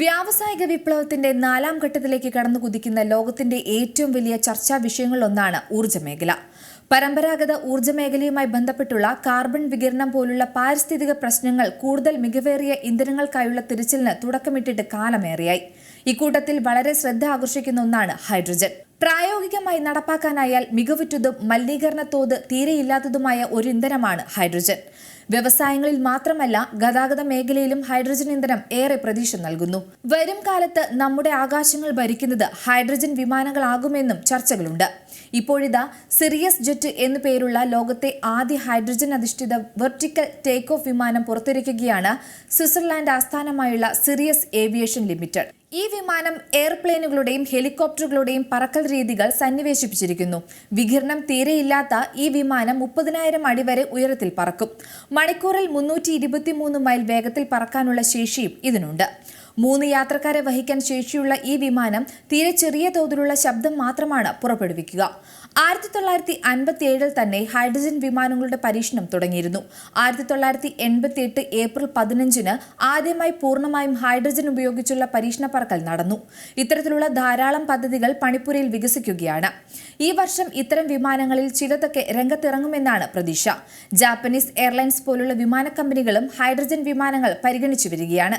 വ്യാവസായിക വിപ്ലവത്തിന്റെ നാലാം ഘട്ടത്തിലേക്ക് കടന്നു കുതിക്കുന്ന ലോകത്തിന്റെ ഏറ്റവും വലിയ ചർച്ചാ വിഷയങ്ങളിലൊന്നാണ് ഊർജ മേഖല പരമ്പരാഗത ഊർജ മേഖലയുമായി ബന്ധപ്പെട്ടുള്ള കാർബൺ വികിരണം പോലുള്ള പാരിസ്ഥിതിക പ്രശ്നങ്ങൾ കൂടുതൽ മികവേറിയ ഇന്ധനങ്ങൾക്കായുള്ള തിരച്ചിലിന് തുടക്കമിട്ടിട്ട് കാലമേറെയായി. ഇക്കൂട്ടത്തിൽ വളരെ ശ്രദ്ധ ആകർഷിക്കുന്ന ഒന്നാണ് ഹൈഡ്രജൻ. പ്രായോഗികമായി നടപ്പാക്കാനായാൽ മികവുറ്റതും മലിനീകരണ തോത് തീരെയില്ലാത്തതുമായ ഒരു ഇന്ധനമാണ് ഹൈഡ്രജൻ. വ്യവസായങ്ങളിൽ മാത്രമല്ല ഗതാഗത മേഖലയിലും ഹൈഡ്രജൻ ഇന്ധനം ഏറെ പ്രതീക്ഷ നൽകുന്നു. വരും കാലത്ത് നമ്മുടെ ആകാശങ്ങൾ ഭരിക്കുന്നത് ഹൈഡ്രജൻ വിമാനങ്ങളാകുമെന്നും ചർച്ചകളുണ്ട്. ഇപ്പോഴിതാ സിറിയസ് ജെറ്റ് എന്നു പേരുള്ള ലോകത്തെ ആദ്യ ഹൈഡ്രജൻ അധിഷ്ഠിത വെർട്ടിക്കൽ ടേക്ക് ഓഫ് വിമാനം പുറത്തിറക്കുകയാണ് സ്വിറ്റ്സർലാൻഡ് ആസ്ഥാനമായുള്ള സിറിയസ് ഏവിയേഷൻ ലിമിറ്റഡ്. ഈ വിമാനം എയർപ്ലെയിനുകളുടെയും ഹെലികോപ്റ്ററുകളുടെയും പറക്കൽ രീതികൾ സന്നിവേശിപ്പിച്ചിരിക്കുന്നു. വികിരണം തീരെയില്ലാത്ത ഈ വിമാനം മുപ്പതിനായിരം അടി വരെ ഉയരത്തിൽ പറക്കും. മണിക്കൂറിൽ മുന്നൂറ്റി മൈൽ വേഗത്തിൽ പറക്കാനുള്ള ശേഷിയും ഇതിനുണ്ട്. മൂന്ന് യാത്രക്കാരെ വഹിക്കാൻ ശേഷിയുള്ള ഈ വിമാനം തീരെ ചെറിയ തോതിലുള്ള ശബ്ദം മാത്രമാണ് പുറപ്പെടുവിക്കുക. ആയിരത്തി തൊള്ളായിരത്തി അൻപത്തി ഏഴിൽ തന്നെ ഹൈഡ്രജൻ വിമാനങ്ങളുടെ പരീക്ഷണം തുടങ്ങിയിരുന്നു. ആയിരത്തി തൊള്ളായിരത്തി എൺപത്തി എട്ട് ഏപ്രിൽ പതിനഞ്ചിന് ആദ്യമായി പൂർണമായും ഹൈഡ്രജൻ ഉപയോഗിച്ചുള്ള പരീക്ഷണ പറക്കൽ നടന്നു. ഇത്തരത്തിലുള്ള ധാരാളം പദ്ധതികൾ പണിപ്പുരയിൽ വികസിക്കുകയാണ്. ഈ വർഷം ഇത്തരം വിമാനങ്ങളിൽ ചിലതൊക്കെ രംഗത്തിറങ്ങുമെന്നാണ് പ്രതീക്ഷ. ജാപ്പനീസ് എയർലൈൻസ് പോലുള്ള വിമാന കമ്പനികളും ഹൈഡ്രജൻ വിമാനങ്ങൾ പരിഗണിച്ചു വരികയാണ്.